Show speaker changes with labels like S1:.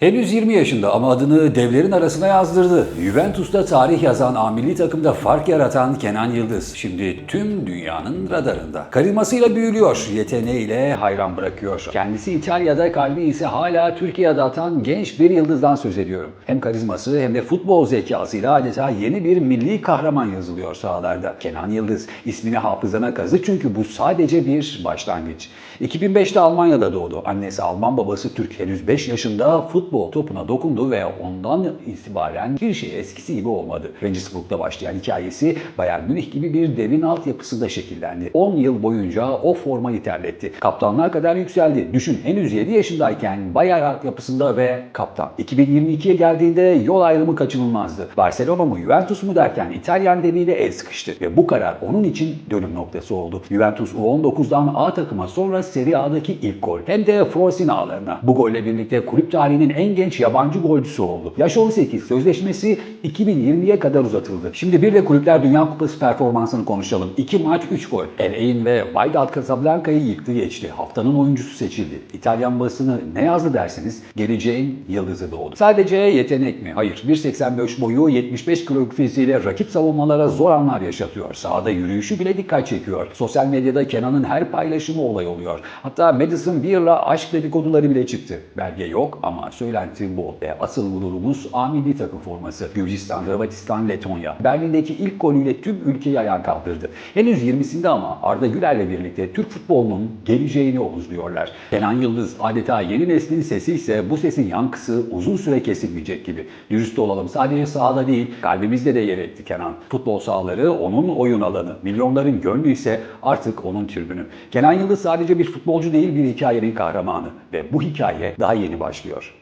S1: Henüz 20 yaşında ama adını devlerin arasına yazdırdı. Juventus'ta tarih yazan A milli takımda fark yaratan Kenan Yıldız şimdi tüm dünyanın radarında. Karizmasıyla büyülüyor, yeteneğiyle hayran bırakıyor. Kendisi İtalya'da, kalbi ise hala Türkiye'de atan genç bir yıldızdan söz ediyorum. Hem karizması hem de futbol zekasıyla adeta yeni bir milli kahraman yazılıyor sahalarda. Kenan Yıldız ismini hafızana kazı çünkü bu sadece bir başlangıç. 2005'te Almanya'da doğdu. Annesi Alman babası Türk. Henüz 5 yaşında futbol topuna dokundu ve ondan itibaren bir şey eskisi gibi olmadı. Regensburg'da başlayan hikayesi Bayern Münih gibi bir devin altyapısında şekillendi. 10 yıl boyunca o formayı terletti. Kaptanlığa kadar yükseldi. Düşün henüz 7 yaşındayken Bayern altyapısında ve kaptan. 2022'ye geldiğinde yol ayrımı kaçınılmazdı. Barcelona mı Juventus mu derken İtalyan deviyle el sıkıştı. Ve bu karar onun için dönüm noktası oldu. Juventus U19'dan A takıma sonra Serie A'daki ilk gol. Hem de Frosin ağlarına. Bu golle birlikte kulüp tarihinin en genç yabancı golcüsü oldu. Yaş 18, sözleşmesi 2020'ye kadar uzatıldı. Şimdi bir de Kulüpler Dünya Kupası performansını konuşalım. 2 maç 3 gol. El Ain ve Wydad Casablanca'yı yıktı geçti. Haftanın oyuncusu seçildi. İtalyan basını ne yazdı derseniz geleceğin yıldızı doğdu. Sadece yetenek mi? Hayır. 1.85 boyu 75 kilo fiziğiyle rakip savunmalara zor anlar yaşatıyor. Sahada yürüyüşü bile dikkat çekiyor. Sosyal medyada Kenan'ın her paylaşımı olay oluyor. Hatta Madison Beer'la aşk dedikoduları bile çıktı. Belge yok ama söylenti bol. Ve asıl gururumuz A takım forması. Gürcistan, Hırvatistan, Letonya. Berlin'deki ilk golüyle tüm ülkeyi ayağa kaldırdı. Henüz 20'sinde ama Arda Güler'le birlikte Türk futbolunun geleceğini omuzluyorlar. Kenan Yıldız adeta yeni neslin sesi ise bu sesin yankısı uzun süre kesilmeyecek gibi. Dürüst olalım sadece sahada değil kalbimizde de yer etti Kenan. Futbol sahaları onun oyun alanı. Milyonların gönlü ise artık onun tribünü. Kenan Yıldız sadece bir futbolcu değil bir hikayenin kahramanı. Ve bu hikaye daha yeni başlıyor.